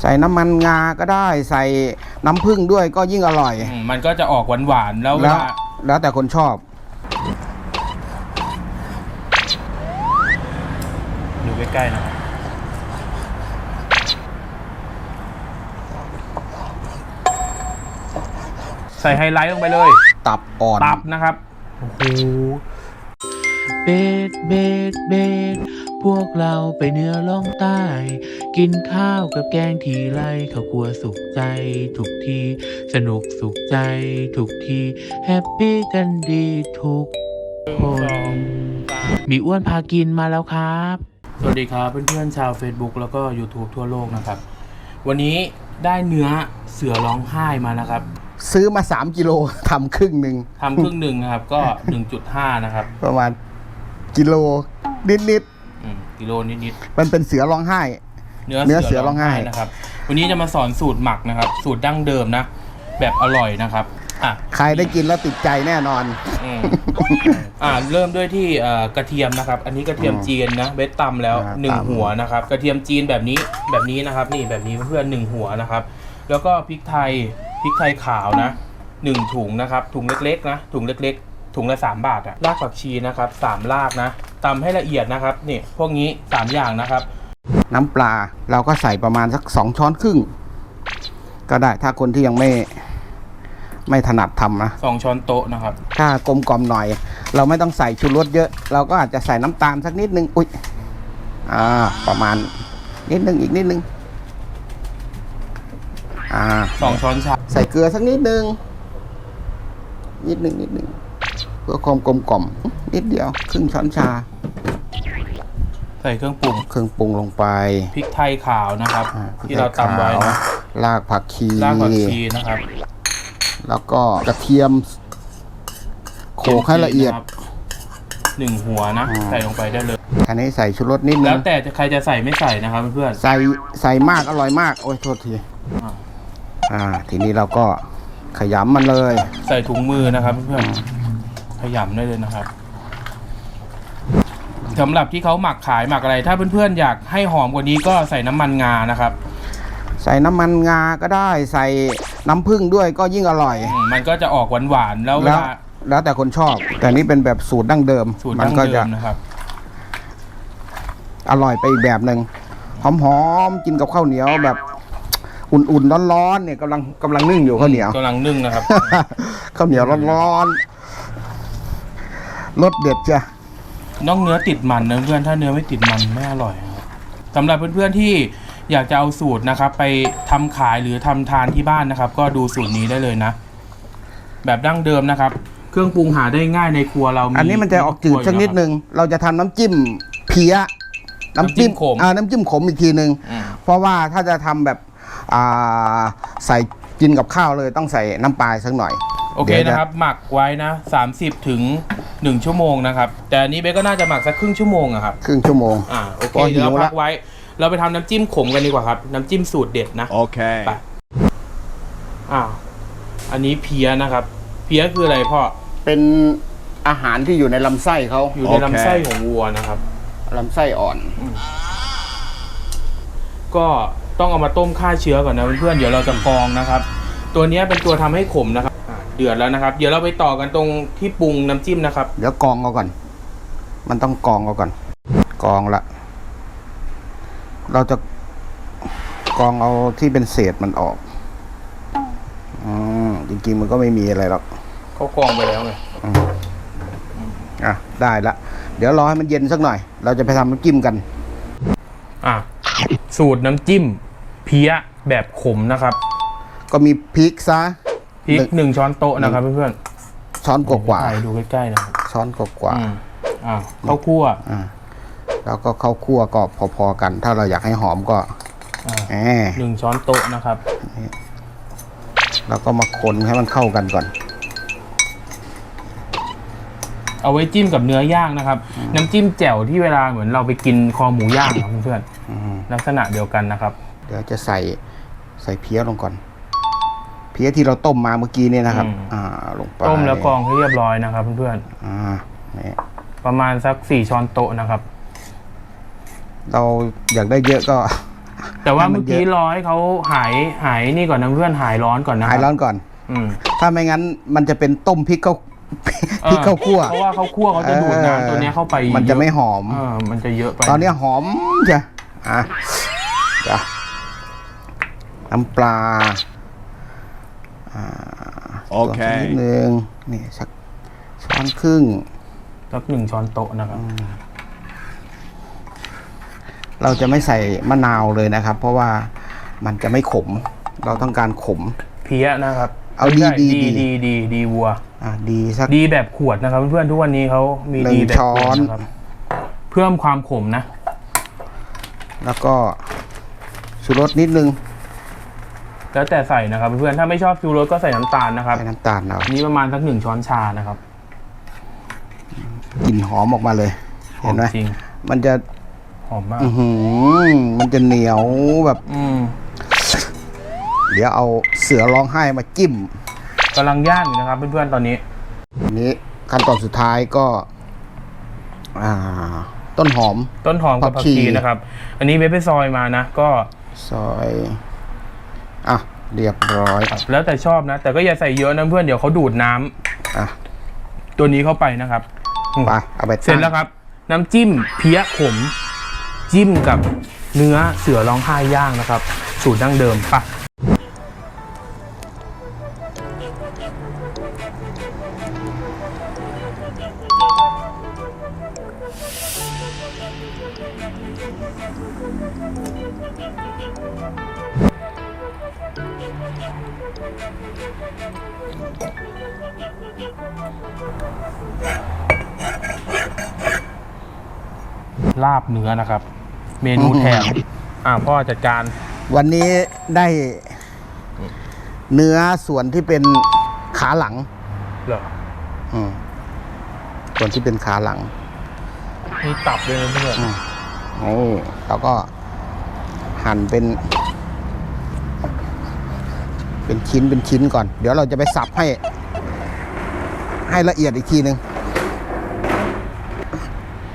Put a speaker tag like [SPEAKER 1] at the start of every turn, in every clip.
[SPEAKER 1] ใส่น้ำมันงาก็ได้ ใส่น้ำผึ้งด้วยก็ยิ่งอร่อย
[SPEAKER 2] อืมมันก็จะออกหวานๆแล้วเว
[SPEAKER 1] แล้ว
[SPEAKER 2] ลา
[SPEAKER 1] แล้วแต่คนชอบ
[SPEAKER 2] ดูใกล้ๆนะครับใส่ไฮไลท์ลงไปเลย
[SPEAKER 1] ตับอ่อน
[SPEAKER 2] ตับนะครับ โอ้โห
[SPEAKER 3] เบดเบดเบด พวกเราไปเหนื้อล่องใต้ กินข้าวกับแกงทีไรเขากลัวสุขใจ ทุกที สนุกสุขใจ ทุกที แฮปปี้กันดีทุกคน มีอ้วนพากินมาแล้วครับ
[SPEAKER 2] สวัสดีครับเพื่อนๆชาว Facebook แล้วก็ YouTube ทั่วโลกนะครับ วันนี้ได้เนื้อเสือร้องไห้มานะครับ
[SPEAKER 1] ซื้อมา 3กิโลทำครึ่งหนึ่ง
[SPEAKER 2] ทำครึ่งหนึ่งนะครับก็ 1.5 นะครับ
[SPEAKER 1] ประมาณกิโลนิด
[SPEAKER 2] อืม กิโลนิด
[SPEAKER 1] ๆมันเป็นเสือร้องไห้
[SPEAKER 2] ๆเนื้อ
[SPEAKER 1] เนื้อเสือร้องไห้
[SPEAKER 2] นะครับ วันนี้จะมาสอนสูตรหมักนะครับ สูตรดั้งเดิมนะ แบบอร่อยนะครับอะ
[SPEAKER 1] ใครได้กินแล้วติดใจแน่นอน
[SPEAKER 2] อืมอ่าเริ่มด้วยที่เอ่อกระเทียมนะครับ อันนี้กระเทียมจีนนะเบสตำแล้ว
[SPEAKER 1] อ่า
[SPEAKER 2] หนึ่ง
[SPEAKER 1] ตำ
[SPEAKER 2] หัวนะครับ กระเทียมจีนแบบนี้แบบนี้นะครับ นี่แบบนี้เพื่อนๆหนึ่งหัวนะครับ แล้วก็พริกไทยพริกไทยขาวนะหนึ่งถุงนะครับ ถุงเล็กๆนะถุงเล็กๆ ถุงละสามบาทอะรากผักชีนะครับสามรากนะตำให้ละเอียดนะครับนี่พวกนี้สามอย่างนะครับ
[SPEAKER 1] น้ำปลาเราก็ใส่ประมาณสักสองช้อนครึ่ง ก็ได้ถ้าคนที่ยังไม่ไม่ถนัดทำนะ
[SPEAKER 2] สองช้อนโต๊ะนะครับ
[SPEAKER 1] ถ้ากลมกล่อมหน่อย เราไม่ต้องใส่ชูรสเยอะ เราก็อาจจะใส่น้ำตาลสักนิดนึงอุ้ยอ่าประมาณนิดนึงอีกนิดนึงอ่า
[SPEAKER 2] สองช้อนชา
[SPEAKER 1] ใส่เกลือสักนิดนึงนิดนึงนิดนึง เพื่อความกลมกล่อมนิดเดียวครึ่งช้อนชา
[SPEAKER 2] ใส่เครื่องปรุง
[SPEAKER 1] เครื่องปรุงลงไป
[SPEAKER 2] พริกไทยขาวนะครับ
[SPEAKER 1] อ่
[SPEAKER 2] ที่เราตำไว้นะ
[SPEAKER 1] รากผักชี
[SPEAKER 2] รากผักชีนะครับ
[SPEAKER 1] แล้วก็กระเทียม โขลกให้ละเอียด
[SPEAKER 2] นะครับหนึ่งหัวนะ
[SPEAKER 1] อ่า
[SPEAKER 2] ใส่ลงไปได้เลย
[SPEAKER 1] อันนี้ใส่ชูรสนิดนึ
[SPEAKER 2] แล้ว
[SPEAKER 1] ง
[SPEAKER 2] แต่จะใครจะใส่ไม่ใส่นะครับเพื่อน
[SPEAKER 1] ใส่ใส่มากอร่อยมาก โอ้ยโทษที
[SPEAKER 2] ๆอ่า
[SPEAKER 1] อ่า ทีนี้เราก็ขยำมันเลย
[SPEAKER 2] ใส่ถุงมือนะครับเพื่อนๆ ขยำได้เลยนะครับสำหรับที่เขาหมักขายหมักอะไร ถ้าเพื่อนๆอยากให้หอมกว่านี้ก็ใส่น้ำมันงานะครับ
[SPEAKER 1] ใส่น้ำมันงาก็ได้ ใส่น้ำผึ้งด้วยก็ยิ่งอร่อย
[SPEAKER 2] อืมมันก็จะออกหวานๆแล้วเว
[SPEAKER 1] แล้ว
[SPEAKER 2] ลา
[SPEAKER 1] แล้วแต่คนชอบ แต่นี่เป็นแบบสูตรดั้งเดิม
[SPEAKER 2] สูตร
[SPEAKER 1] มั
[SPEAKER 2] ดั้ง
[SPEAKER 1] ก็
[SPEAKER 2] เดิ
[SPEAKER 1] จะ
[SPEAKER 2] มนะครับ
[SPEAKER 1] อร่อยไปอีกแบบหนึ่งหอมๆกินกับข้าวเหนียวแบบ อุ่นๆร้อนๆเนี่ยกำลังกำลังนึ่งอยู่ข้าวเหนียว
[SPEAKER 2] กำลังนึ่งนะครับ
[SPEAKER 1] ข้าวเหนียวร้อนๆ รสเด็ดจ้ะ
[SPEAKER 2] น้องเนื้อติดมันนะเพื่อนถ้าเนื้อไม่ติดมันไม่อร่อยนะครับสำหรับเพื่อนๆที่อยากจะเอาสูตรนะครับ ไปทำขายหรือทำทานที่บ้านนะครับ ก็ดูสูตรนี้ได้เลยนะ แบบดั้งเดิมนะครับ เครื่องปรุงหาได้ง่ายในครัวเรามี
[SPEAKER 1] อันนี้มันจะออกจืดสักนิดนึง เราจะทำน้ำจิ้มเพี้ย
[SPEAKER 2] น้ำจิ้มขม
[SPEAKER 1] อ่าน้ำจิ้มขมอีกทีหนึ่ง
[SPEAKER 2] อืม
[SPEAKER 1] เพราะว่าถ้าจะทำแบบอ่าใส่กินกับข้าวเลยต้องใส่น้ำปลาสักหน่อย
[SPEAKER 2] โอเค
[SPEAKER 1] ดี๋ยวจ
[SPEAKER 2] นะครับ หมักไว้นะ30ถึง 1ชั่วโมงนะครับ แต่อันนี้เบสก็น่าจะหมักสักครึ่งชั่วโมงอะครับ
[SPEAKER 1] ครึ่งชั่วโมง
[SPEAKER 2] อ่าโอเค
[SPEAKER 1] พอหิว
[SPEAKER 2] เดี๋ยวเรา
[SPEAKER 1] ละ
[SPEAKER 2] พักไว้ เราไปทำน้ำจิ้มขมกันดีกว่าครับ น้ำจิ้มสูตรเด็ดนะ
[SPEAKER 4] Okay.
[SPEAKER 2] ไปอ่าอันนี้เพี้ยนะครับ เพี้ยคืออะไรพ่อ
[SPEAKER 1] เป็นอาหารที่อยู่ในลำไส้เขา
[SPEAKER 2] อยู่ใน
[SPEAKER 4] โอเค
[SPEAKER 2] ลำไส้ของวัวนะครับ
[SPEAKER 1] ลำไส้อ่อน
[SPEAKER 2] ก็ต้องเอามาต้มฆ่าเชื้อก่อนนะเพื่อนๆ เดี๋ยวเราจะกรองนะครับ ตัวเนี้ยเป็นตัวทำให้ขมนะครับอะ เดือดแล้วนะครับ เดี๋ยวเราไปต่อกันตรงที่ปรุงน้ำจิ้มนะครับ
[SPEAKER 1] เดี๋ยวกรองเอาก่อน มันต้องกรองเอาก่อนกรองละ เราจะกรองเอาที่เป็นเศษมันออกอืมจริงๆมันก็ไม่มีอะไรหรอก
[SPEAKER 2] เขากรองไปแล้วไง
[SPEAKER 1] อะได้ละ เดี๋ยวรอให้มันเย็นสักหน่อย เราจะไปทำน้ำจิ้มกัน
[SPEAKER 2] อะสูตรน้ำจิ้มเพี้ยแบบขมนะครับ
[SPEAKER 1] ก็มีพริกซะ
[SPEAKER 2] พริก
[SPEAKER 1] หนึ่ง
[SPEAKER 2] หนึ่งช้อนโต๊ะนะครับเพื่อน
[SPEAKER 1] ช้อน
[SPEAKER 2] ๆ
[SPEAKER 1] กว่า
[SPEAKER 2] ถ่ยดูใกล้ๆนะครับ
[SPEAKER 1] ๆช้อนกว่า
[SPEAKER 2] อืมอ่าข้าวคั่ว
[SPEAKER 1] ๆอ่าแล้วก็ข้าวคั่วก็พอๆกัน ถ้าเราอยากให้หอมก็
[SPEAKER 2] อ่า
[SPEAKER 1] แหม
[SPEAKER 2] หนึ่งช้อนโต๊ะนะครับ
[SPEAKER 1] แล้วก็มาคนให้มันเข้ากันก่อน
[SPEAKER 2] เอาไว้จิ้มกับเนื้อย่างนะครับ น้ำจิ้มแจ่วที่เวลาเหมือนเราไปกินคอหมูย่างครับเพื่อน
[SPEAKER 1] อืม
[SPEAKER 2] ๆลักษณะเดียวกันนะครับ
[SPEAKER 1] เดี๋ยวจะใส่ใส่เพี้ยลงก่อน เพี้ยที่เราต้มมาเมื่อกี้เนี่ยนะครับ
[SPEAKER 2] อืม
[SPEAKER 1] อ่า ลงไป
[SPEAKER 2] ต้มแล้วกรองให้เรียบร้อยนะครับเพื่อน
[SPEAKER 1] อ่านี่
[SPEAKER 2] ๆประมาณสักสี่ช้อนโต๊ะนะครับ
[SPEAKER 1] เราอยากได้เยอะก็
[SPEAKER 2] แต่ว่า
[SPEAKER 1] ให้
[SPEAKER 2] เมื่อกี้
[SPEAKER 1] ยะ
[SPEAKER 2] รอให้เขาหายหายนี่ก่อนนะเพื่อนหายร้อนก่อนนะค
[SPEAKER 1] หายร้
[SPEAKER 2] รั
[SPEAKER 1] อบนก่อน
[SPEAKER 2] อืม
[SPEAKER 1] ถ้าไม่งั้นมันจะเป็นต้มพริกข้าวพริกข้าวคั่ว
[SPEAKER 2] เพราะว่าเขาคั่วเขาจะดูดน้ำตัวเนี้ยเข้าไป
[SPEAKER 1] มันจะไม่หอม
[SPEAKER 2] เออมันจะเยอะไป
[SPEAKER 1] ตอนนี้หอมจ้ะอะจ้ะน้ำปลาอ่า
[SPEAKER 4] โอเค
[SPEAKER 1] ส่วนนิดนึงนี่สักช้อนครึ่ง
[SPEAKER 2] สักหนึ่งช้อนโต๊ะนะครับ
[SPEAKER 1] เราจะไม่ใส่มะนาวเลยนะครับ เพราะว่ามันจะไม่ขม เราต้องการขม
[SPEAKER 2] เพี้ยนะครับ
[SPEAKER 1] เอา
[SPEAKER 2] ไม่ใช่
[SPEAKER 1] ดี
[SPEAKER 2] ดี
[SPEAKER 1] ดี
[SPEAKER 2] ดีดีดีวัว
[SPEAKER 1] อะดีสัก
[SPEAKER 2] ดีแบบขวดนะครับ เพื่อนๆทุกวันนี้เขามี
[SPEAKER 1] หนึ่ง
[SPEAKER 2] ดีแบบขวด
[SPEAKER 1] ช้อน
[SPEAKER 2] นะครับเพิ่มความขมนะ
[SPEAKER 1] แล้วก็ชูรสนิดนึง
[SPEAKER 2] แล้วแต่ใส่นะครับเพื่อนๆถ้าไม่ชอบชูรสก็ใส่น้ำตาลนะครับ
[SPEAKER 1] ใส่น้ำตาลเอา
[SPEAKER 2] อันนี้ประมาณสักหนึ่งช้อนชานะครับ
[SPEAKER 1] กลิ่นหอมออกมาเลย
[SPEAKER 2] หอ
[SPEAKER 1] เห็น
[SPEAKER 2] ม
[SPEAKER 1] ไหม
[SPEAKER 2] จริง
[SPEAKER 1] มันจะ
[SPEAKER 2] หอมมาก
[SPEAKER 1] อือหือมันจะเหนียวแบบ
[SPEAKER 2] อืม
[SPEAKER 1] เดี๋ยวเอาเสือร้องไห้มาจิ้ม
[SPEAKER 2] กำลังย่างอยู่นะครับ เพื่อนๆตอนนี้
[SPEAKER 1] อันนี้ขั้นตอนสุดท้ายก็อ่าต้นหอม
[SPEAKER 2] ต้นหอมกับ
[SPEAKER 1] ผั
[SPEAKER 2] ผั
[SPEAKER 1] ก
[SPEAKER 2] ก
[SPEAKER 1] ชี
[SPEAKER 2] ชี นะครับ อันนี้เบไปซอยมานะก็
[SPEAKER 1] ซอย อะเรียบร้อย
[SPEAKER 2] แล้วแต่ชอบนะ แต่ก็อย่าใส่เยอะนะเพื่อนเดี๋ยวเขาดูดน้ำ
[SPEAKER 1] อะ
[SPEAKER 2] ตัวนี้เข้าไปนะครับอืม
[SPEAKER 1] ไปเอาไปตั้ง
[SPEAKER 2] เสร็จแล้วครับ น้ำจิ้มเพี้ยขม จิ้มกับเนื้อเสือร้องไห้ย่างนะครับ สูตรดั้งเดิมปะ ลาบเนื้อนะครับ เมนูแถมอ่าพ่อจัดการ
[SPEAKER 1] วันนี้ได้เนื้อส่วนที่เป็นขาหลัง
[SPEAKER 2] เหรอ
[SPEAKER 1] อืมส่วนที่เป็นขาหลัง
[SPEAKER 2] มีตับด้วยนะเพื่อน
[SPEAKER 1] อืมนี่เราก็หั่นเป็น เป็นชิ้นเป็นชิ้นก่อน เดี๋ยวเราจะไปสับให้ ให้ละเอียดอีกทีหนึ่ง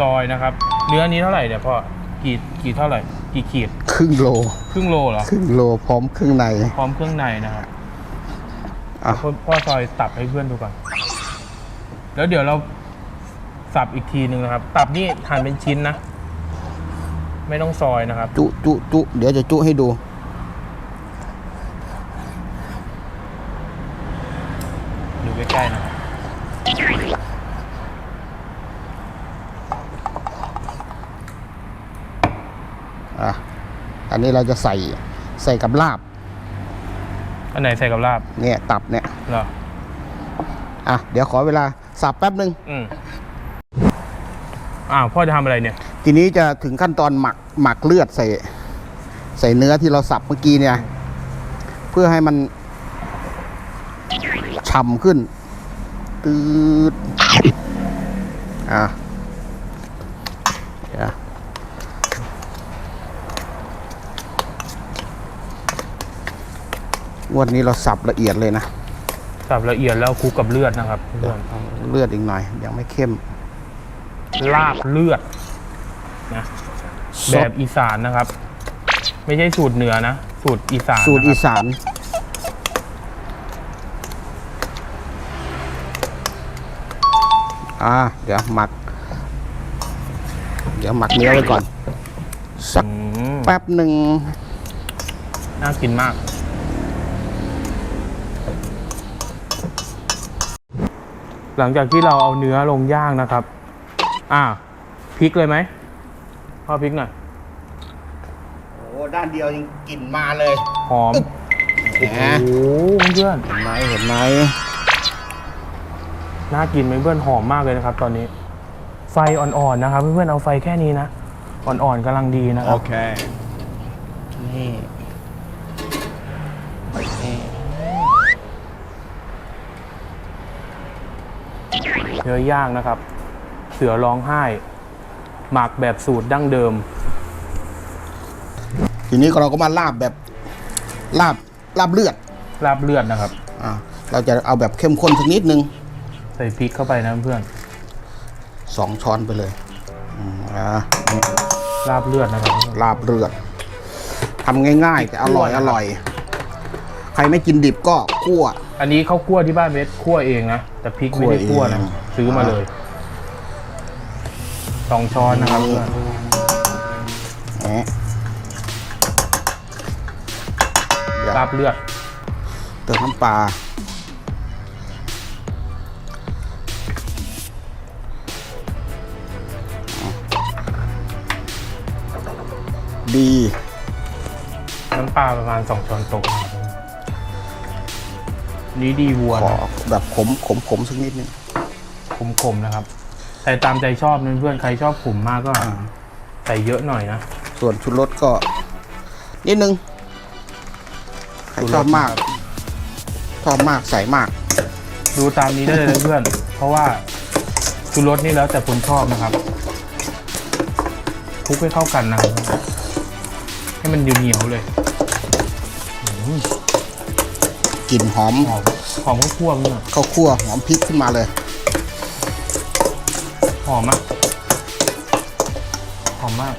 [SPEAKER 2] ซอยนะครับ เนื้อนี้เท่าไหร่เนี่ยพ่อกี่กี่เท่าไหร่กี่ขีด
[SPEAKER 1] ครึ่งโล
[SPEAKER 2] ครึ่งโลเหรอ
[SPEAKER 1] ครึ่งโลพร้อมครึ่งใน
[SPEAKER 2] พร้อมเครื่องในนะครับ
[SPEAKER 1] อะ
[SPEAKER 2] พ่อพ่อซอยตับให้เพื่อนดูก่อนแล้วเดี๋ยวเราสับอีกทีหนึ่งนะครับ ตับนี่หั่นเป็นชิ้นนะ ไม่ต้องซอยนะครับ
[SPEAKER 1] จุจุจุเดี๋ยวจะจุให้ดู
[SPEAKER 2] ดูใกล้ๆนะครับ
[SPEAKER 1] อะอันนี้เราจะใส่ใส่กับลาบ
[SPEAKER 2] อันไหนใส่กับลาบ
[SPEAKER 1] เนี่ย ตับเนี่ย
[SPEAKER 2] เหรอ
[SPEAKER 1] อะ เดี๋ยวขอเวลาสับแป๊บหนึ่ง
[SPEAKER 2] อืมอ้าวพ่อจะทำอะไรเนี่ย
[SPEAKER 1] ทีนี้จะถึงขั้นตอนหมักหมักเลือดใส่ ใส่เนื้อที่เราสับเมื่อกี้เนี่ย เพื่อให้มันฉ่ำขึ้น ตืดอะเดี๋ยวงวันนี้เราสับละเอียดเลยนะ
[SPEAKER 2] สับละเอียดแล้วคลุกกับเลือดนะครับเพื่อน
[SPEAKER 1] เอาเลือดอีกหน่อย ยังไม่เข้ม
[SPEAKER 2] ลาบเลือดนะแบบอีสานนะครับ ไม่ใช่สูตรเหนือนะ สูตรอีสาน
[SPEAKER 1] สูตรอี
[SPEAKER 2] นะครับ
[SPEAKER 1] สาน อ่า เดี๋ยวหมัก เดี๋ยวหมักเนื้อไว้ก่อน สัก
[SPEAKER 2] อืม
[SPEAKER 1] แป๊บหนึ่ง
[SPEAKER 2] น่ากินมาก หลังจากที่เราเอาเนื้อลงย่างนะครับ อ่าพริกเลยไหมพ่อพริกหน่อย
[SPEAKER 1] โอ้ด้านเดียวยังกลิ่นมาเลย
[SPEAKER 2] หอม
[SPEAKER 1] เห็นไหม
[SPEAKER 2] โอ้โหเพื่อน
[SPEAKER 1] เห็นไหมเห็นไหม
[SPEAKER 2] น่ากินไหมเพื่อนหอมมากเลยนะครับ ตอนนี้ ไฟอ่อนๆนะครับ เพื่อนๆเอาไฟแค่นี้นะอ่อนๆกำลังดีนะครับ
[SPEAKER 4] Okay.
[SPEAKER 1] นี่นี่
[SPEAKER 2] เนื้อย่างนะครับ เสือร้องไห้ หมักแบบสูตรดั้งเดิม
[SPEAKER 1] ทีนี้เราก็มาลาบแบบลาบลาบเลือด
[SPEAKER 2] ลาบเลือดนะครับ
[SPEAKER 1] อ่าเราจะเอาแบบเข้มข้นสักนิดนึง
[SPEAKER 2] ใส่พริกเข้าไปนะเพื่อน
[SPEAKER 1] สองช้อนไปเลยอืมอ่า
[SPEAKER 2] ลาบเลือดนะครับ
[SPEAKER 1] ลาบเลือดทำง่ายๆ แต่อร่อยอร่อย ใครไม่กินดิบก็คั่ว
[SPEAKER 2] อันนี้ข้าวคั่วที่บ้านเวสคั่วเองนะแต่พริกไม่ได้คั่วนะ
[SPEAKER 1] คั่วเอง
[SPEAKER 2] ซื้อมาเลยสองช้อนนะครับเพื่อน
[SPEAKER 1] แหมเดี๋ยว
[SPEAKER 2] ลาบเลือด
[SPEAKER 1] เติมน้ำปลา ดี
[SPEAKER 2] น้ำปลาประมาณสองช้อนโต๊ะนะครับนี่ดีวัว
[SPEAKER 1] ขอ
[SPEAKER 2] นะ
[SPEAKER 1] แบบขมขมขมสักนิดนึง
[SPEAKER 2] ขมๆนะครับ ใส่ตามใจชอบนะเพื่อนใครชอบขมมากก็
[SPEAKER 1] อ่า
[SPEAKER 2] ใส่เยอะหน่อยนะ
[SPEAKER 1] ส่วนชุดรสก็ นิดนึงใครชอบมากชอบมากใส่มาก
[SPEAKER 2] ดูตามนี้ได้เลยนะเพื่อน เพราะว่าชูรสนี่แล้วแต่คนชอบนะครับคลุกให้เข้ากันนะครับ ให้มันเหนียวๆเลย
[SPEAKER 1] กลิ่นหอม
[SPEAKER 2] หอมหอมข้าวคั่วเนี่ย
[SPEAKER 1] ข้าวคั่วหอมพริกขึ้นมาเลย
[SPEAKER 2] หอมมากหอมมาก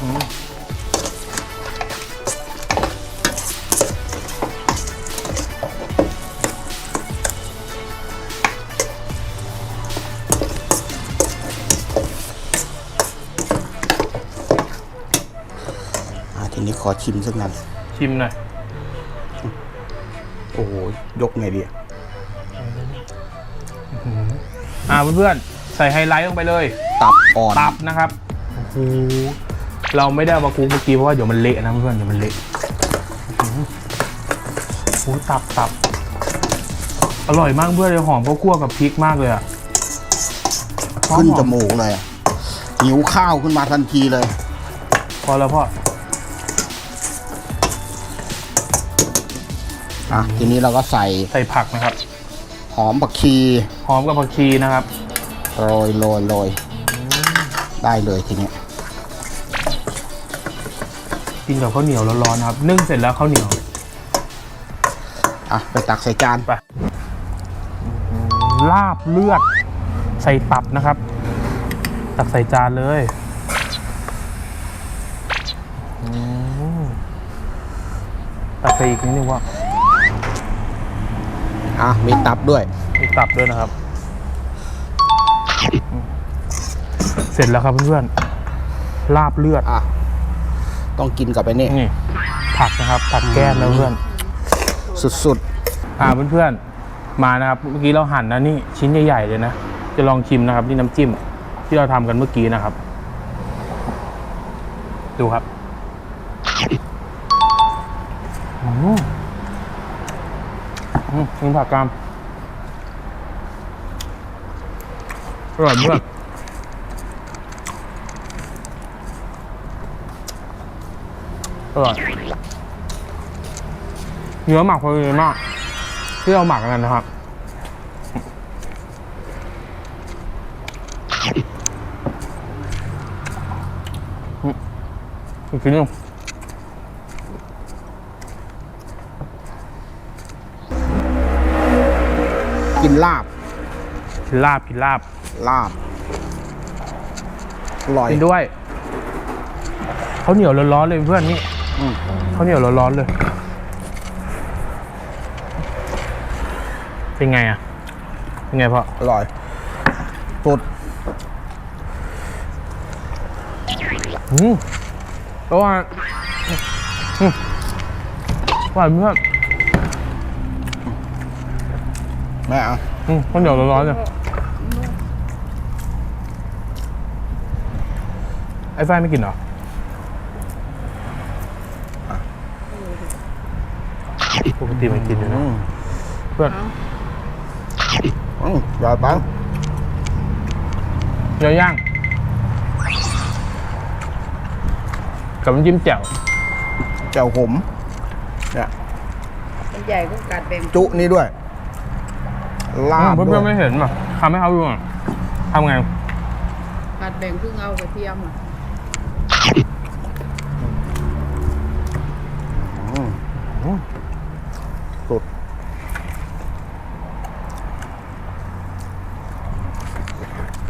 [SPEAKER 2] อืม
[SPEAKER 1] ทีนี้ขอชิมสักหน่อย
[SPEAKER 2] ชิมหน่อย
[SPEAKER 1] โอ้โหยกไงดีอะ
[SPEAKER 2] อ่าเพื่อนๆใส่ไฮไลท์ลงไปเลย
[SPEAKER 1] ตับอ่อน
[SPEAKER 2] ตับนะครับโอ้โหเราไม่ได้เอามาคลุกเมื่อกี้เพราะว่าเดี๋ยวมันเละนะเพื่อนเดี๋ยวมันเละอื้อหือโอ้โหตับตับอร่อยมากเพื่อนเลยหอมข้าวคั่วกับพริกมากเลยอะหอ
[SPEAKER 1] ขึ้น
[SPEAKER 2] หอ
[SPEAKER 1] จมูกเลยอะหิวข้าวขึ้นมาทันทีเลย
[SPEAKER 2] พอแล้วพ่อ
[SPEAKER 1] อะทีนี้เราก็ใส่
[SPEAKER 2] ใส่ผักนะครับ
[SPEAKER 1] หอมผักชี
[SPEAKER 2] หอมกับผักชีนะครับ
[SPEAKER 1] โรยโรยโรยได้เลยทีนี้
[SPEAKER 2] กินกับข้าวเหนียวร้อนๆนะครับ นึ่งเสร็จแล้วข้าวเหนียว
[SPEAKER 1] อะไปตักใส่จาน
[SPEAKER 2] ไป ลาบเลือด ใส่ตับนะครับ ตักใส่จานเลย อืม ตักใส่อีกนิดนึงว่า
[SPEAKER 1] อะมีตับด้วย
[SPEAKER 2] มีตับด้วยนะครับอืมเสร็จแล้วครับเพื่อนๆลาบเลือด
[SPEAKER 1] อะ ต้องกินกับไปนี่
[SPEAKER 2] นี่ผักนะครับ ผักแก้มนะเพื่อน
[SPEAKER 1] สุด
[SPEAKER 2] อ่าเพื่อนๆ มานะครับ เมื่อกี้เราหั่นนะนี่ชิ้นใหญ่ๆเลยนะ จะลองชิมนะครับ นี่น้ำจิ้มที่เราทำกันเมื่อกี้นะครับ ดูครับ กินผักกามอร่อยมากอร่อยเนื้อหมักพอดีมาก ที่เราหมักกันนะครับอืมอีกทีหนึง
[SPEAKER 1] กินลาบ
[SPEAKER 2] กินลาบลาบ
[SPEAKER 1] อร่อย
[SPEAKER 2] กินด้วยข้าวเหนียวร้อนๆเลยเพื่อนนี่
[SPEAKER 1] อืม
[SPEAKER 2] ข้าวเหนียวร้อนๆเลย เป็นไงอะ เป็นไงพ่อ
[SPEAKER 1] อร่อยสุด
[SPEAKER 2] อืมเพราะว่าอืมหวานเพื่อน
[SPEAKER 1] แม่เอา
[SPEAKER 2] อืมข้าวเหนียวร้อนๆเลย อ้ฝ้ายไม่กินเหรอปกติมันกินอยู่
[SPEAKER 1] อื
[SPEAKER 2] นะ
[SPEAKER 1] ม
[SPEAKER 2] เพื่อน
[SPEAKER 1] อืมอร่อยไป
[SPEAKER 2] เนื้อย่างกับน้ำจิ้มแจ่ว
[SPEAKER 1] แจ่วขมเนี่ย
[SPEAKER 4] มันใหญ่ก็กัดแบ่ง
[SPEAKER 1] จุนี่ด้วยลาบ
[SPEAKER 2] เพื่
[SPEAKER 1] ด้ว
[SPEAKER 2] อนๆไม่
[SPEAKER 1] ย
[SPEAKER 2] เห็นป่ะทำให้เขาดูหน่อยทำไง
[SPEAKER 4] กัดแบ่งครึ่งเอากระเทียมอะ
[SPEAKER 1] อืมสุด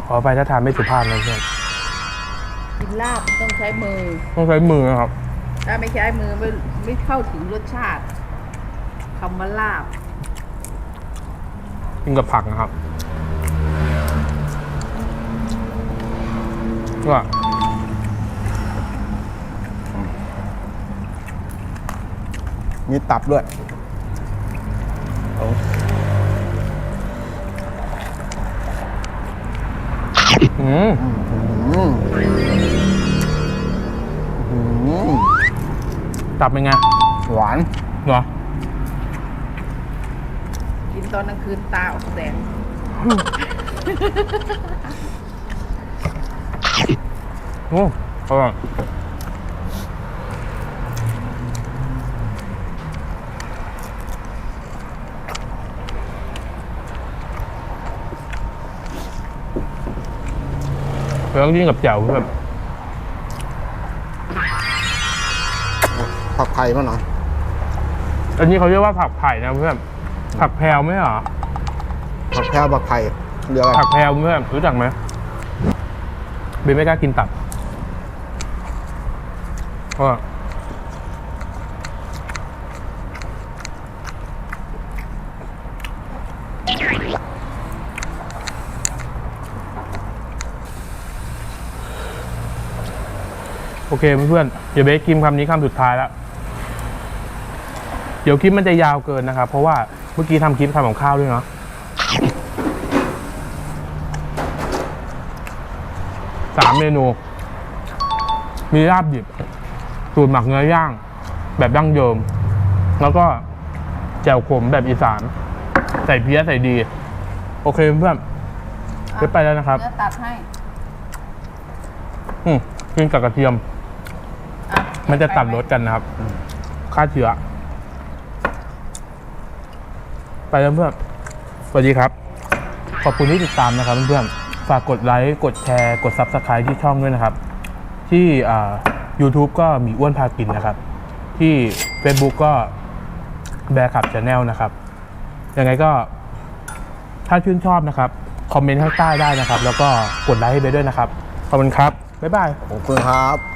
[SPEAKER 2] ข อไปถ้าทานไม่สุภาพนะเพื่อน
[SPEAKER 4] กินลาบต้องใช้มือ
[SPEAKER 2] ต้องใช้มือนะครับ
[SPEAKER 4] ถ้าไม่ใช้มือไม่ไม่เข้าถึงรสชาติคำว่าลาบ
[SPEAKER 2] กินกับผักนะครับว่า
[SPEAKER 1] มีตับด้วย อื
[SPEAKER 2] ม
[SPEAKER 1] อืมอืม
[SPEAKER 2] ตับเป็นไง
[SPEAKER 1] หวาน
[SPEAKER 2] เหรอ
[SPEAKER 4] กินตอนกลางคืนตาออกแดง
[SPEAKER 2] โอ้อร่อย แล้วยิ่งกับแจ่วแบบ
[SPEAKER 1] ผักไผ่มาหน่อย
[SPEAKER 2] อันนี้เขาเรียกว่าผักไผ่นะเพื่อนผักแพรวไหมเหรอ
[SPEAKER 1] ผักแพรวผักไผ่เดียกอะไร
[SPEAKER 2] ผักแพรวเพื่อนรู้จักไหมเบนไม่กล้ากินตับเพราะ โอเคเพื่อนๆเดี๋ยวเบสกินคำนี้คำสุดท้ายแล้วเดี๋ยวคลิปมันจะยาวเกินนะครับ เพราะว่าเมื่อกี้ทำคลิปทำของข้าวด้วยเนาะสามเมนู มีลาบดิบสูตรหมักเนื้อย่าง แบบดั้งเดิม แล้วก็แจ่วขมแบบอีสาน ใส่เพี้ยใส่ดี โอเคเพื่อนเดี๋ยวไปแล้วนะครับ
[SPEAKER 4] เนื้อตัดให้
[SPEAKER 2] อืมกินกับกระเทียม
[SPEAKER 4] อ่
[SPEAKER 2] มันจะตัดรสกันนะครับฆ่าเชื้อ ไปแล้วเพื่อนสวัสดีครับ ขอบคุณที่ติดตามนะครับเพื่อนๆฝากกดไลค์กดแชร์กด Subscribe ที่ช่องด้วยนะครับ ที่อ่า YouTube ก็มีอ้วนพากินนะครับ ที่ Facebook ก็แบร์ขับชาแนลนะครับยังไงก็ถ้าชื่นชอบนะครับ คอมเมนต์ข้างใต้ได้นะครับ แล้วก็กดไลค์ให้ไปด้วยนะครับ ขอบคุณครับ บ๊ายบาย
[SPEAKER 1] ขอบคุณครับ